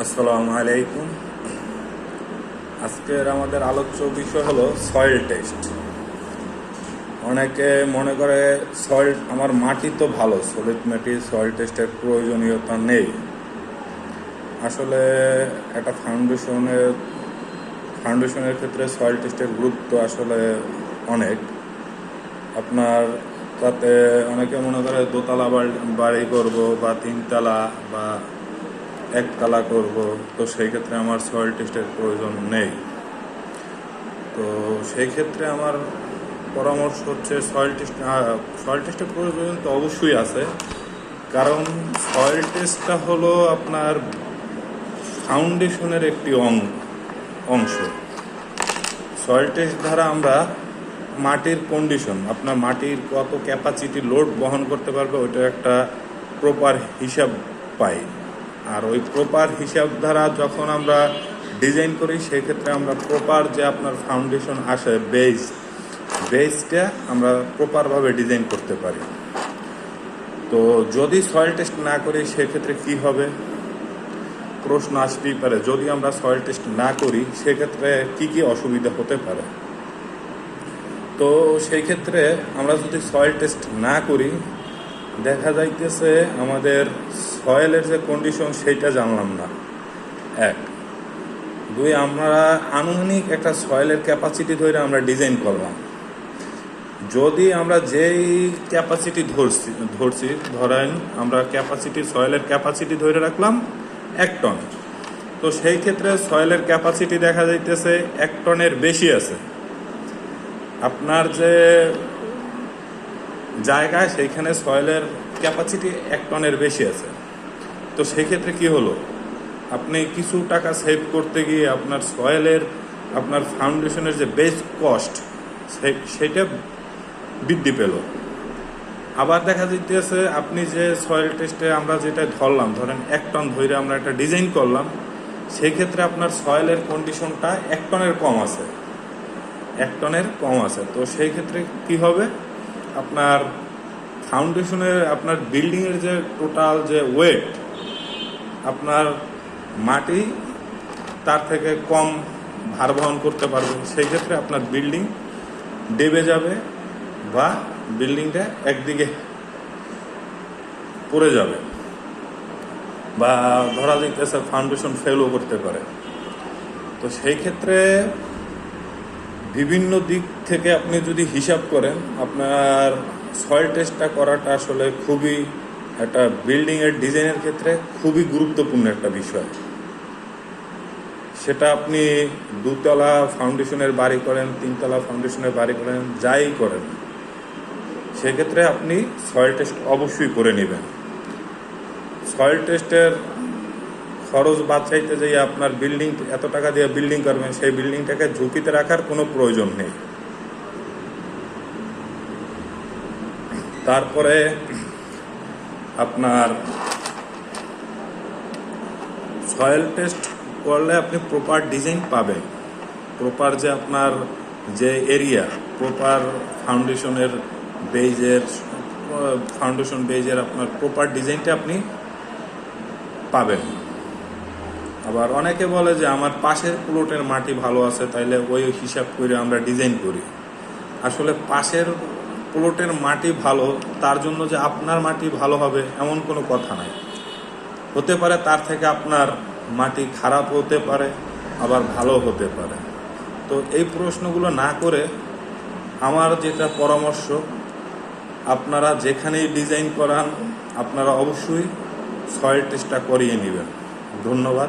আসসালামু আলাইকুম। আজকের আমাদের আলোচ্য বিষয় হলো সয়েল টেস্ট অনেকে মনে করে সয়েল আমার মাটি তো ভালো সলিড মাটি সয়েল টেস্টের প্রয়োজনীয়তা নেই। আসলে একটা ফাউন্ডেশনের ফাউন্ডেশনের ক্ষেত্রে সয়েল টেস্টের গুরুত্ব আসলে অনেক। আপনার তাতে অনেকে মনে করে দোতলা বাড়ি- বাড়ি করব বা তিনতলা বা একতলা করব, তো সেই ক্ষেত্রে আমার সয়েল টেস্টের প্রয়োজন নেই। তো সেই ক্ষেত্রে আমার পরামর্শ হচ্ছে সয়েল টেস্ট সয়েল টেস্টের প্রয়োজন তো অবশ্যই আছে। কারণ সয়েল টেস্টটা হলো আপনার ফাউন্ডেশনের একটি অং- অংশ। সয়েল টেস্ট দ্বারা আমরা মাটির কন্ডিশন আপনার মাটির কত ক্যাপাসিটি লোড বহন করতে পারবে, ওইটা একটা প্রপার হিসাব পাই। আর ওই প্রপার হিসাব দ্বারা যখন আমরা ডিজাইন করি, সেক্ষেত্রে আমরা প্রপার যে আপনার ফাউন্ডেশন আসে বেস বেসটা আমরা প্রপারভাবে ডিজাইন করতে পারি। তো যদি সয়েল টেস্ট না করি, সেক্ষেত্রে কি হবে? প্রশ্ন আসতেই পারে। যদি আমরা সয়েল টেস্ট না করি, সেক্ষেত্রে কি কি অসুবিধা হতে পারে? তো সেই ক্ষেত্রে আমরা যদি সয়েল টেস্ট না করি দেখা যাইতেছে আমাদের সয়েলের যে কন্ডিশন সেইটা জানলাম না। এক। দুই, আমরা আনুমানিক একটা সয়েলের ক্যাপাসিটি ধরে আমরা ডিজাইন করলাম। যদি আমরা যেই ক্যাপাসিটি ধরছি ধরছি, ধরেন আমরা ক্যাপাসিটি সয়েলের ক্যাপাসিটি ধরে রাখলাম এক টন তো সেই ক্ষেত্রে সয়েলের ক্যাপাসিটি দেখা যাইতেছে এক টনের বেশি আছে। আপনার যে জায়গায় সেইখানে সয়েলের ক্যাপাসিটি এক টনের বেশি আছে। তো সেই ক্ষেত্রে কি হলো? আপনি কিছু টাকা সেভ করতে গিয়ে আপনার সয়েলের আপনার ফাউন্ডেশনের যে বেস কস্ট সেটা বৃদ্ধি পেল। আবার দেখা যাইতেছে আপনি যে সয়েল টেস্টে আমরা যেটা ধরলাম, ধরেন এক টন ধরে আমরা একটা ডিজাইন করলাম সেই ক্ষেত্রে আপনার সয়েলের কন্ডিশনটা এক টনের কম আছে। এক টনের কম আছে। তো সেই ক্ষেত্রে কি হবে? আপনার ফাউন্ডেশনের আপনার বিল্ডিংয়ের যে টোটাল যে ওয়েট আপনার মাটি, তার থেকে কম ভার বহন করতে পারবে সেই ক্ষেত্রে আপনার বিল্ডিং ডেবে যাবে বা বিল্ডিংটা একদিকে পড়ে যাবে বা ধরা যাইতেছে ফাউন্ডেশন ফেলও করতে পারে। তো সেই ক্ষেত্রে বিভিন্ন দিক থেকে আপনি যদি হিসাব করেন, আপনার সয়েল টেস্টটা করাটা আসলে খুবই একটা বিল্ডিংয়ের ডিজাইনের ক্ষেত্রে খুবই গুরুত্বপূর্ণ একটা বিষয়। সেটা আপনি দুতলা ফাউন্ডেশনের বাড়ি করেন, তিনতলা ফাউন্ডেশনের বাড়ি করেন, যাই করেন, সেক্ষেত্রে আপনি সয়েল টেস্ট অবশ্যই করে নেবেন। সয়েল টেস্টের খরচ বাঁচাইতে যেয়ে আপনার বিল্ডিং, এত টাকা দিয়ে বিল্ডিং করবেন, সেই বিল্ডিংটাকে ঝুঁকিতে রাখার কোনো প্রয়োজন নেই। তারপরে আপনার সয়েল টেস্ট করলে আপনি প্রপার ডিজাইন পাবেন। প্রপার যে আপনার যে এরিয়া প্রপার ফাউন্ডেশনের বেজের ফাউন্ডেশন বেজের আপনার প্রপার ডিজাইনটা আপনি পাবেন। আবার অনেকে বলে যে আমার পাশের প্লটের মাটি ভালো আছে, তাইলে ওই হিসাব করে আমরা ডিজাইন করি। আসলে পাশের প্লটের মাটি ভালো, তার জন্য যে আপনার মাটি ভালো হবে এমন কোনো কথা নাই। হতে পারে তার থেকে আপনার মাটি খারাপ হতে পারে, আবার ভালো হতে পারে। তো এই প্রশ্নগুলো না করে আমার যেটা পরামর্শ, আপনারা যেখানেই ডিজাইন করান, আপনারা অবশ্যই সয়েল টেস্টটা করিয়ে নেবেন। ধন্যবাদ।